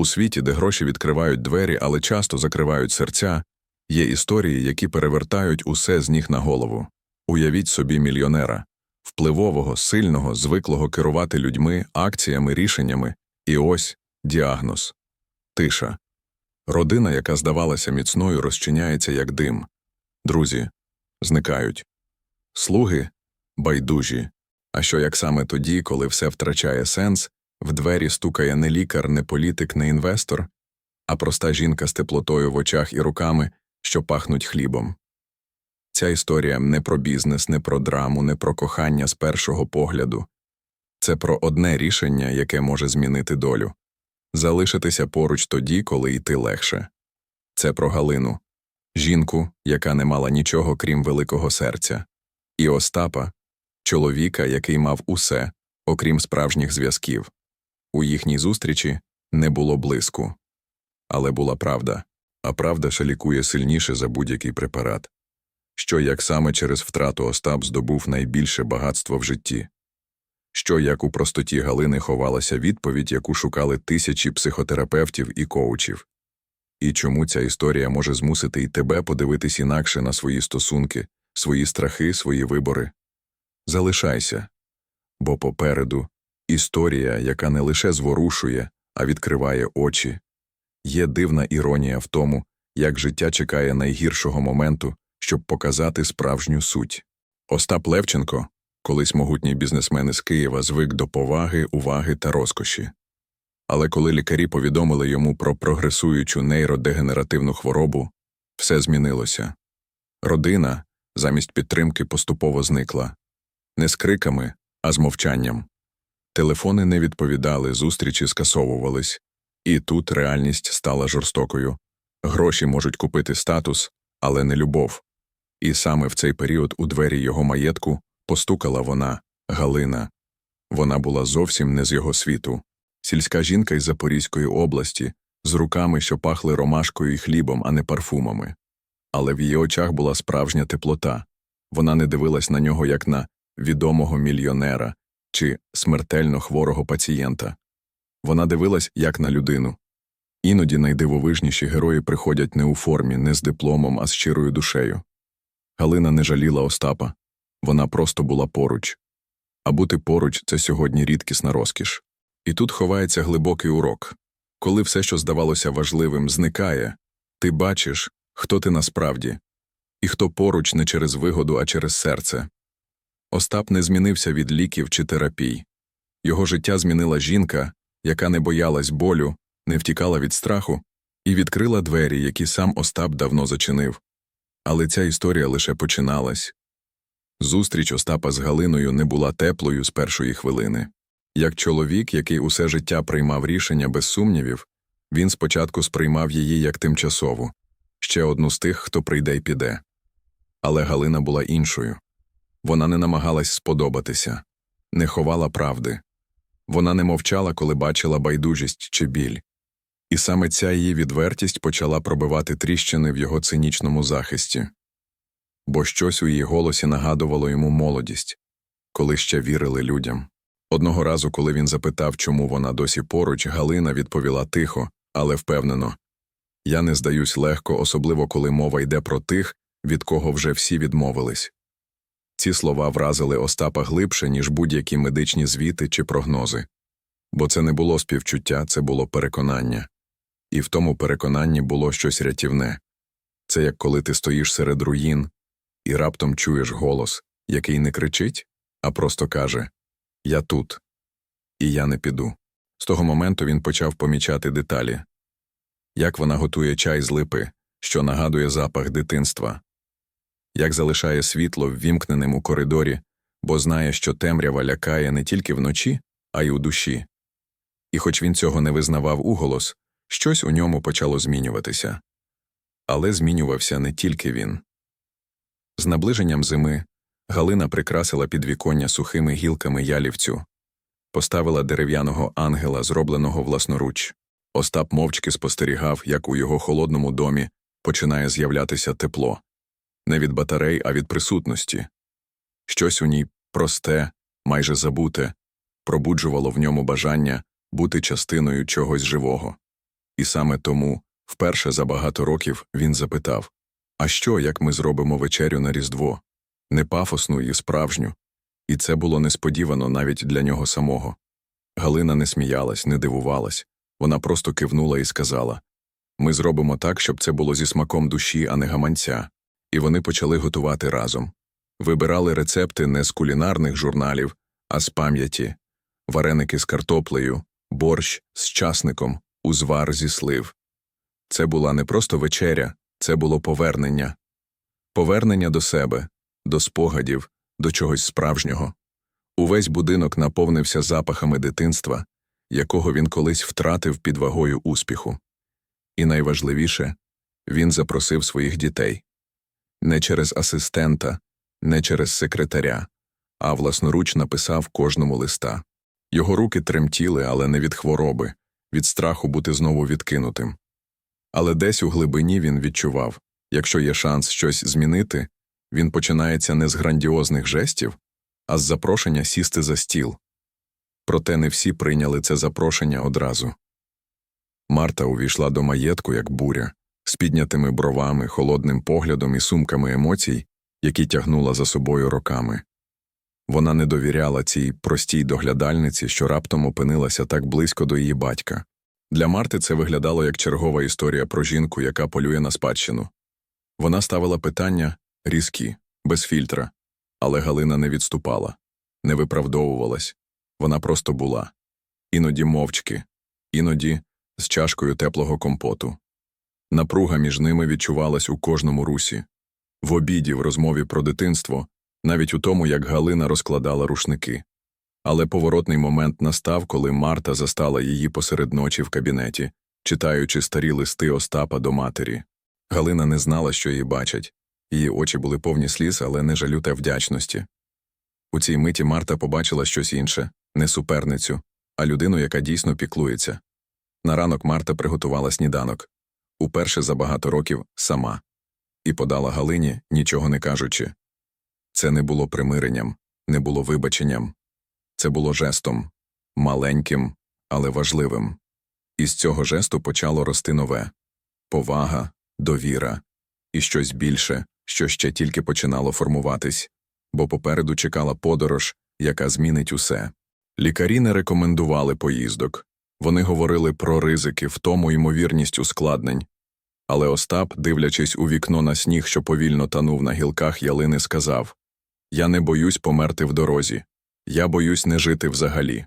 У світі, де гроші відкривають двері, але часто закривають серця, є історії, які перевертають усе з ніг на голову. Уявіть собі мільйонера, впливового, сильного, звиклого керувати людьми, акціями, рішеннями, і ось діагноз тиша. Родина, яка здавалася міцною, розчиняється як дим. Друзі зникають. Слуги байдужі. А що як саме тоді, коли все втрачає сенс, в двері стукає не лікар, не політик, не інвестор, а проста жінка з теплотою в очах і руками, що пахнуть хлібом. Ця історія не про бізнес, не про драму, не про кохання з першого погляду. Це про одне рішення, яке може змінити долю залишитися поруч тоді, коли йти легше. Це про Галину, жінку, яка не мала нічого крім великого серця, і Остапа, чоловіка, який мав усе, окрім справжніх зв'язків. У їхній зустрічі не було блиску. Але була правда, а правда ще лікує сильніше за будь-який препарат. Що як саме через втрату Остап здобув найбільше багатство в житті, що як у простоті Галини ховалася відповідь, яку шукали тисячі психотерапевтів і коучів, і чому ця історія може змусити і тебе подивитись інакше на свої стосунки, свої страхи, свої вибори. Залишайся, бо попереду історія, яка не лише зворушує, а відкриває очі. Є дивна іронія в тому, як життя чекає найгіршого моменту, щоб показати справжню суть. Остап Левченко, колись могутній бізнесмен із Києва, звик до поваги, уваги та розкоші. Але коли лікарі повідомили йому про прогресуючу нейродегенеративну хворобу, все змінилося. Родина, замість підтримки, поступово зникла не з криками, а з мовчанням. Телефони не відповідали, зустрічі скасовувались, і тут реальність стала жорстокою. Гроші можуть купити статус, але не любов. І саме в цей період у двері його маєтку постукала вона, Галина. Вона була зовсім не з його світу. Сільська жінка із Запорізької області, з руками, що пахли ромашкою і хлібом, а не парфумами. Але в її очах була справжня теплота. Вона не дивилась на нього як на відомого мільйонера чи смертельно хворого пацієнта. Вона дивилась як на людину. Іноді найдивовижніші герої приходять не у формі, не з дипломом, а з щирою душею. Галина не жаліла Остапа, вона просто була поруч. А бути поруч це сьогодні рідкісна розкіш. І тут ховається глибокий урок. Коли все, що здавалося важливим, зникає, ти бачиш, хто ти насправді, і хто поруч не через вигоду, а через серце. Остап не змінився від ліків чи терапій. Його життя змінила жінка, яка не боялась болю, не втікала від страху, і відкрила двері, які сам Остап давно зачинив. Але ця історія лише починалась. Зустріч Остапа з Галиною не була теплою з першої хвилини. Як чоловік, який усе життя приймав рішення без сумнівів, він спочатку сприймав її як тимчасову, ще одну з тих, хто прийде й піде. Але Галина була іншою. Вона не намагалась сподобатися, не ховала правди. Вона не мовчала, коли бачила байдужість чи біль. І саме ця її відвертість почала пробивати тріщини в його цинічному захисті. Бо щось у її голосі нагадувало йому молодість, коли ще вірили людям. Одного разу, коли він запитав, чому вона досі поруч, Галина відповіла тихо, але впевнено Я не здаюсь легко, особливо коли мова йде про тих, від кого вже всі відмовились. Ці слова вразили Остапа глибше, ніж будь-які медичні звіти чи прогнози. Бо це не було співчуття, це було переконання. І в тому переконанні було щось рятівне це як коли ти стоїш серед руїн і раптом чуєш голос, який не кричить, а просто каже Я тут, і я не піду. З того моменту він почав помічати деталі як вона готує чай з липи, що нагадує запах дитинства, як залишає світло ввімкненим у коридорі, бо знає, що темрява лякає не тільки вночі, а й у душі. І хоч він цього не визнавав уголос, щось у ньому почало змінюватися. Але змінювався не тільки він. З наближенням зими Галина прикрасила підвіконня сухими гілками ялівцю, поставила дерев'яного ангела, зробленого власноруч. Остап мовчки спостерігав, як у його холодному домі починає з'являтися тепло не від батарей, а від присутності. Щось у ній просте, майже забуте, пробуджувало в ньому бажання бути частиною чогось живого. І саме тому, вперше за багато років, він запитав А що, як ми зробимо вечерю на Різдво? Не пафосну і справжню. І це було несподівано навіть для нього самого. Галина не сміялась, не дивувалась. Вона просто кивнула і сказала Ми зробимо так, щоб це було зі смаком душі, а не гаманця. І вони почали готувати разом. Вибирали рецепти не з кулінарних журналів, а з пам'яті вареники з картоплею, борщ з часником, узвар зі слив. Це була не просто вечеря, це було повернення. Повернення до себе, до спогадів, до чогось справжнього. Увесь будинок наповнився запахами дитинства, якого він колись втратив під вагою успіху. І найважливіше він запросив своїх дітей не через асистента, не через секретаря, а власноруч написав кожному листа. Його руки тремтіли, але не від хвороби, від страху бути знову відкинутим. Але десь у глибині він відчував якщо є шанс щось змінити, він починається не з грандіозних жестів, а з запрошення сісти за стіл. Проте не всі прийняли це запрошення одразу. Марта увійшла до маєтку, як буря, з піднятими бровами, холодним поглядом і сумками емоцій, які тягнула за собою роками. Вона не довіряла цій простій доглядальниці, що раптом опинилася так близько до її батька. Для Марти це виглядало як чергова історія про жінку, яка полює на спадщину. Вона ставила питання різкі, без фільтра, але Галина не відступала, не виправдовувалась. Вона просто була. Іноді мовчки, іноді з чашкою теплого компоту. Напруга між ними відчувалась у кожному русі. В обіді, в розмові про дитинство, навіть у тому, як Галина розкладала рушники. Але поворотний момент настав, коли Марта застала її посеред ночі в кабінеті, читаючи старі листи Остапа до матері. Галина не знала, що її бачать. Її очі були повні сліз, але не жалю та вдячності. У цій миті Марта побачила щось інше не суперницю, а людину, яка дійсно піклується. На ранок Марта приготувала сніданок уперше за багато років сама, і подала Галині, нічого не кажучи. Це не було примиренням, не було вибаченням. Це було жестом маленьким, але важливим. І з цього жесту почало рости нове повага, довіра і щось більше, що ще тільки починало формуватись, бо попереду чекала подорож, яка змінить усе. Лікарі не рекомендували поїздок. Вони говорили про ризики, втому ймовірність ускладнень. Але Остап, дивлячись у вікно на сніг, що повільно танув на гілках ялини, сказав Я не боюсь померти в дорозі, я боюсь не жити взагалі.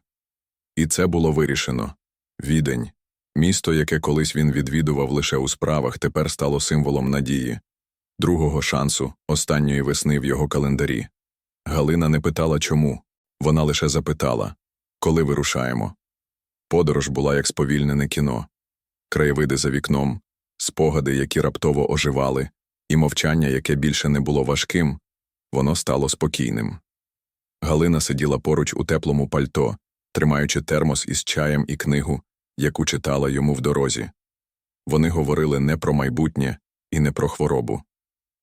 І це було вирішено. Відень, місто, яке колись він відвідував лише у справах, тепер стало символом надії, другого шансу, останньої весни в його календарі. Галина не питала чому, вона лише запитала коли вирушаємо. Подорож була як сповільнене кіно, краєвиди за вікном, спогади, які раптово оживали, і мовчання, яке більше не було важким, воно стало спокійним. Галина сиділа поруч у теплому пальто, тримаючи термос із чаєм і книгу, яку читала йому в дорозі. Вони говорили не про майбутнє і не про хворобу.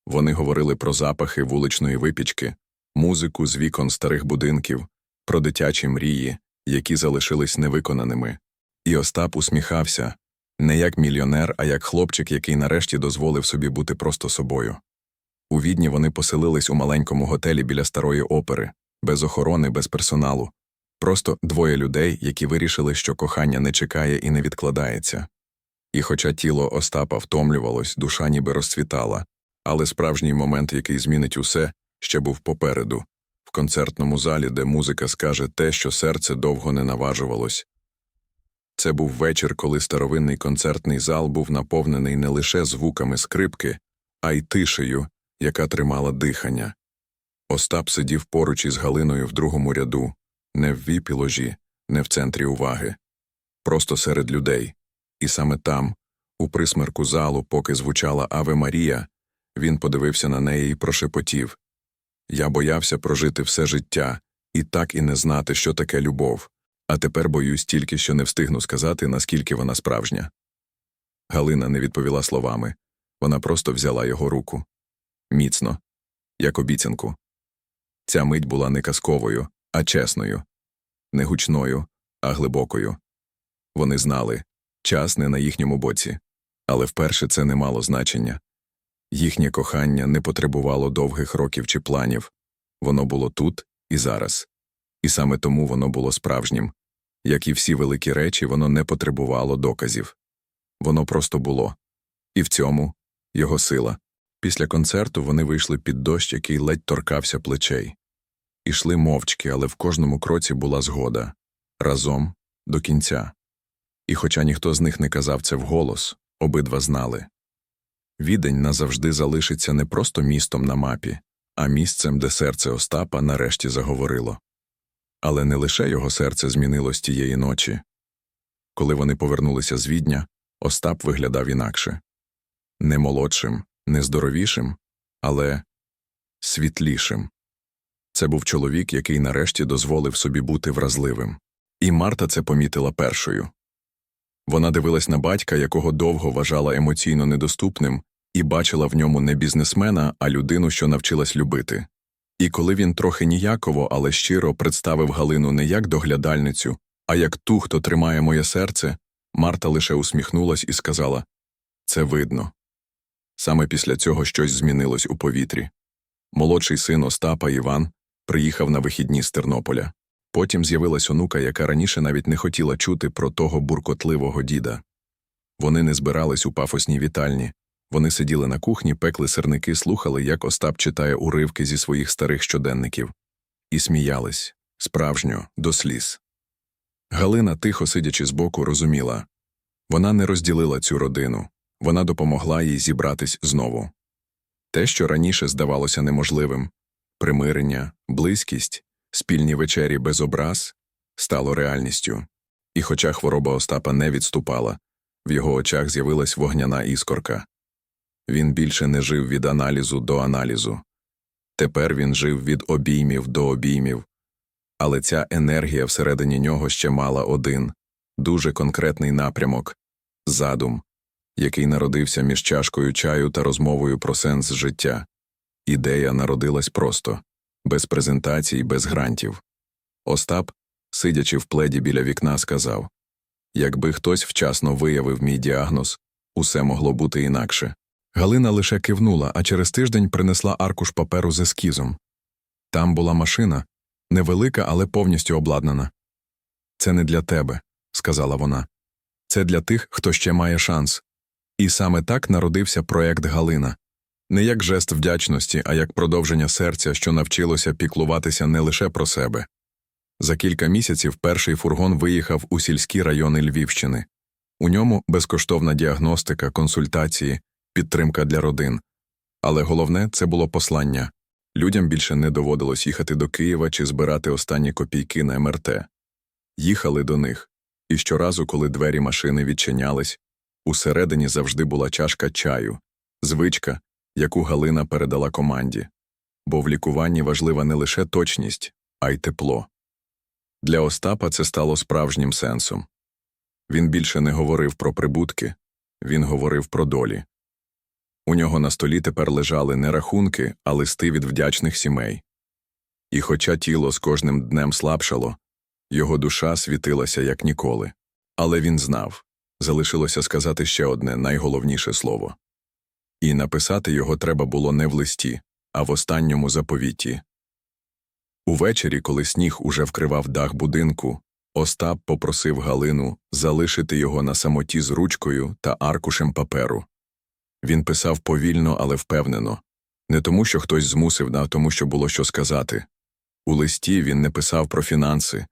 Вони говорили про запахи вуличної випічки, музику з вікон старих будинків, про дитячі мрії, які залишились невиконаними. І Остап усміхався не як мільйонер, а як хлопчик, який нарешті дозволив собі бути просто собою. У відні вони поселились у маленькому готелі біля старої опери, без охорони, без персоналу. Просто двоє людей, які вирішили, що кохання не чекає і не відкладається. І хоча тіло Остапа втомлювалось, душа ніби розцвітала, але справжній момент, який змінить усе, ще був попереду, концертному залі, де музика скаже те, що серце довго не наважувалось. Це був вечір, коли старовинний концертний зал був наповнений не лише звуками скрипки, а й тишею, яка тримала дихання. Остап сидів поруч із Галиною в другому ряду, не в віпі ложі, не в центрі уваги, просто серед людей. І саме там, у присмерку залу, поки звучала Аве Марія, він подивився на неї і прошепотів Я боявся прожити все життя і так і не знати, що таке любов, а тепер боюсь тільки, що не встигну сказати, наскільки вона справжня. Галина не відповіла словами вона просто взяла його руку міцно, як обіцянку. Ця мить була не казковою, а чесною, не гучною, а глибокою. Вони знали час не на їхньому боці. Але вперше це не мало значення. Їхнє кохання не потребувало довгих років чи планів, воно було тут і зараз. І саме тому воно було справжнім. Як і всі великі речі, воно не потребувало доказів. Воно просто було. І в цьому його сила. Після концерту вони вийшли під дощ, який ледь торкався плечей. Ішли мовчки, але в кожному кроці була згода разом до кінця. І хоча ніхто з них не казав це вголос, обидва знали. Відень назавжди залишиться не просто містом на мапі, а місцем, де серце Остапа нарешті заговорило. Але не лише його серце змінилось тієї ночі. Коли вони повернулися з Відня, Остап виглядав інакше не молодшим, не здоровішим, але світлішим. Це був чоловік, який нарешті дозволив собі бути вразливим. І Марта це помітила першою. Вона дивилась на батька, якого довго вважала емоційно недоступним, і бачила в ньому не бізнесмена, а людину, що навчилась любити. І коли він трохи ніяково, але щиро представив Галину не як доглядальницю, а як ту, хто тримає моє серце, Марта лише усміхнулась і сказала Це видно. Саме після цього щось змінилось у повітрі. Молодший син Остапа Іван приїхав на вихідні з Тернополя. Потім з'явилась онука, яка раніше навіть не хотіла чути про того буркотливого діда. Вони не збирались у пафосній вітальні. Вони сиділи на кухні, пекли сирники, слухали, як Остап читає уривки зі своїх старих щоденників, і сміялись справжньо, до сліз. Галина, тихо сидячи збоку, розуміла вона не розділила цю родину, вона допомогла їй зібратись знову. Те, що раніше здавалося неможливим примирення, близькість, спільні вечері без образ, стало реальністю. І хоча хвороба Остапа не відступала, в його очах з'явилась вогняна іскорка. Він більше не жив від аналізу до аналізу. Тепер він жив від обіймів до обіймів. Але ця енергія всередині нього ще мала один дуже конкретний напрямок задум, який народився між чашкою чаю та розмовою про сенс життя. Ідея народилась просто, без презентацій, без грантів. Остап, сидячи в пледі біля вікна, сказав Якби хтось вчасно виявив мій діагноз, усе могло бути інакше. Галина лише кивнула, а через тиждень принесла аркуш паперу з ескізом. Там була машина, невелика, але повністю обладнана. Це не для тебе, сказала вона. Це для тих, хто ще має шанс. І саме так народився проект Галина не як жест вдячності, а як продовження серця, що навчилося піклуватися не лише про себе. За кілька місяців перший фургон виїхав у сільські райони Львівщини. У ньому безкоштовна діагностика, консультації, підтримка для родин. Але головне це було послання людям більше не доводилось їхати до Києва чи збирати останні копійки на МРТ. Їхали до них, і щоразу, коли двері машини відчинялись, усередині завжди була чашка чаю, звичка, яку Галина передала команді. Бо в лікуванні важлива не лише точність, а й тепло. Для Остапа це стало справжнім сенсом. Він більше не говорив про прибутки, він говорив про долі. У нього на столі тепер лежали не рахунки, а листи від вдячних сімей. І хоча тіло з кожним днем слабшало, його душа світилася як ніколи. Але він знав залишилося сказати ще одне найголовніше слово. І написати його треба було не в листі, а в останньому заповіті. Увечері, коли сніг уже вкривав дах будинку, Остап попросив Галину залишити його на самоті з ручкою та аркушем паперу. Він писав повільно, але впевнено не тому, що хтось змусив, а тому, що було що сказати. У листі він не писав про фінанси,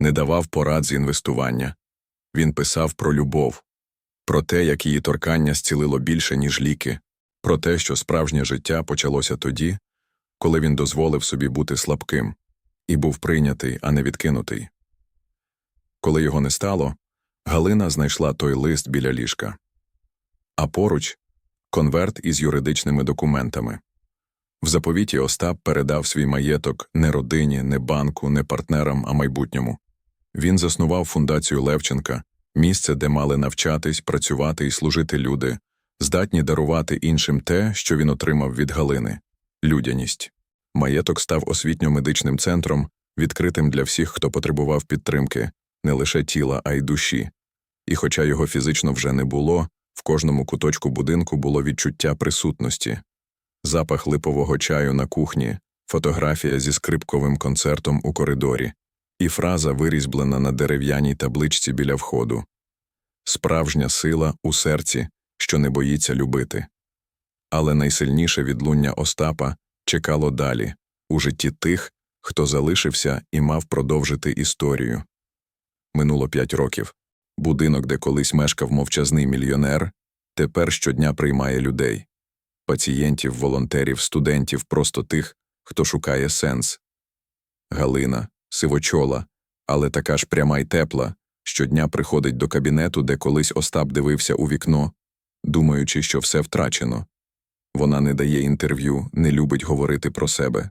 не давав порад з інвестування. Він писав про любов, про те, як її торкання зцілило більше, ніж ліки, про те, що справжнє життя почалося тоді, коли він дозволив собі бути слабким і був прийнятий, а не відкинутий. Коли його не стало, Галина знайшла той лист біля ліжка, а поруч конверт із юридичними документами. В заповіті Остап передав свій маєток не родині, не банку, не партнерам, а майбутньому. Він заснував фундацію Левченка, місце, де мали навчатись, працювати і служити люди, здатні дарувати іншим те, що він отримав від Галини людяність. Маєток став освітньо-медичним центром, відкритим для всіх, хто потребував підтримки, не лише тіла, а й душі. І хоча його фізично вже не було, кожному куточку будинку було відчуття присутності. Запах липового чаю на кухні, фотографія зі скрипковим концертом у коридорі, і фраза вирізблена на дерев'яній табличці біля входу. Справжня сила у серці, що не боїться любити. Але найсильніше відлуння Остапа чекало далі, у житті тих, хто залишився і мав продовжити історію. Минуло п'ять років. Будинок, де колись мешкав мовчазний мільйонер, тепер щодня приймає людей пацієнтів, волонтерів, студентів, просто тих, хто шукає сенс. Галина, сивочола, але така ж пряма й тепла, щодня приходить до кабінету, де колись Остап дивився у вікно, думаючи, що все втрачено. Вона не дає інтерв'ю, не любить говорити про себе.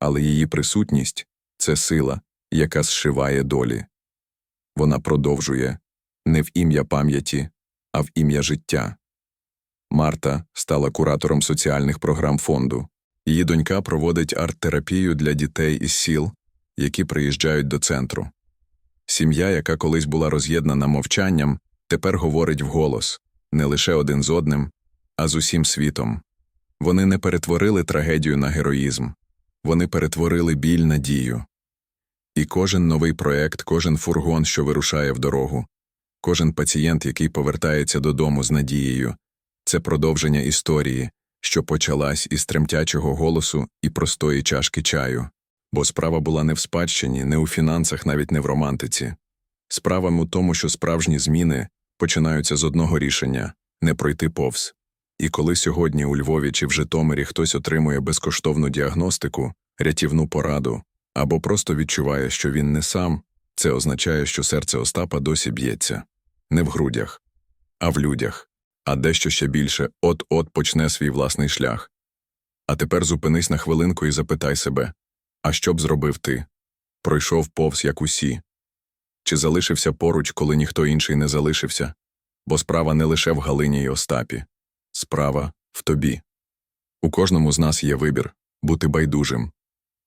Але її присутність це сила, яка зшиває долі. Вона продовжує не в ім'я пам'яті, а в ім'я життя. Марта стала куратором соціальних програм фонду. Її донька проводить арт-терапію для дітей із сіл, які приїжджають до центру. Сім'я, яка колись була роз'єднана мовчанням, тепер говорить вголос не лише один з одним, а з усім світом. Вони не перетворили трагедію на героїзм, вони перетворили біль на дію. І кожен новий проект, кожен фургон, що вирушає в дорогу, кожен пацієнт, який повертається додому з надією, це продовження історії, що почалась із тремтячого голосу і простої чашки чаю. Бо справа була не в спадщині, не у фінансах, навіть не в романтиці. Справа у тому, що справжні зміни починаються з одного рішення не пройти повз. І коли сьогодні у Львові чи в Житомирі хтось отримує безкоштовну діагностику, рятівну пораду або просто відчуває, що він не сам, це означає, що серце Остапа досі б'ється не в грудях, а в людях, а дещо ще більше от-от почне свій власний шлях. А тепер зупинись на хвилинку і запитай себе а що б зробив ти? Пройшов повз, як усі? Чи залишився поруч, коли ніхто інший не залишився? Бо справа не лише в Галині й Остапі, справа в тобі. У кожному з нас є вибір бути байдужим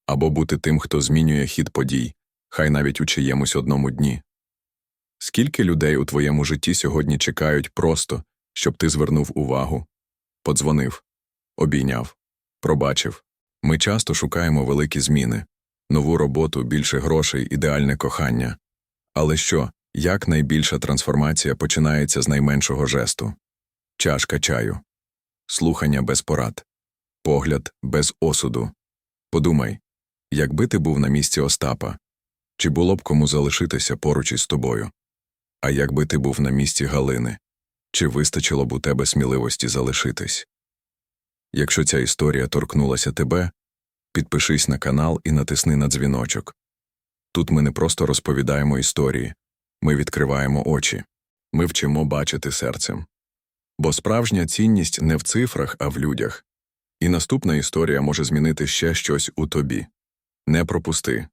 або бути тим, хто змінює хід подій, хай навіть у чиємусь одному дні. Скільки людей у твоєму житті сьогодні чекають просто, щоб ти звернув увагу, подзвонив, обійняв, пробачив. Ми часто шукаємо великі зміни, нову роботу, більше грошей, ідеальне кохання. Але що, як найбільша трансформація починається з найменшого жесту? Чашка чаю, слухання без порад, погляд без осуду. Подумай, якби ти був на місці Остапа, чи було б кому залишитися поруч із тобою? А якби ти був на місці Галини, чи вистачило б у тебе сміливості залишитись? Якщо ця історія торкнулася тебе, підпишись на канал і натисни на дзвіночок. Тут ми не просто розповідаємо історії, ми відкриваємо очі, ми вчимо бачити серцем. Бо справжня цінність не в цифрах, а в людях. І наступна історія може змінити ще щось у тобі. Не пропусти.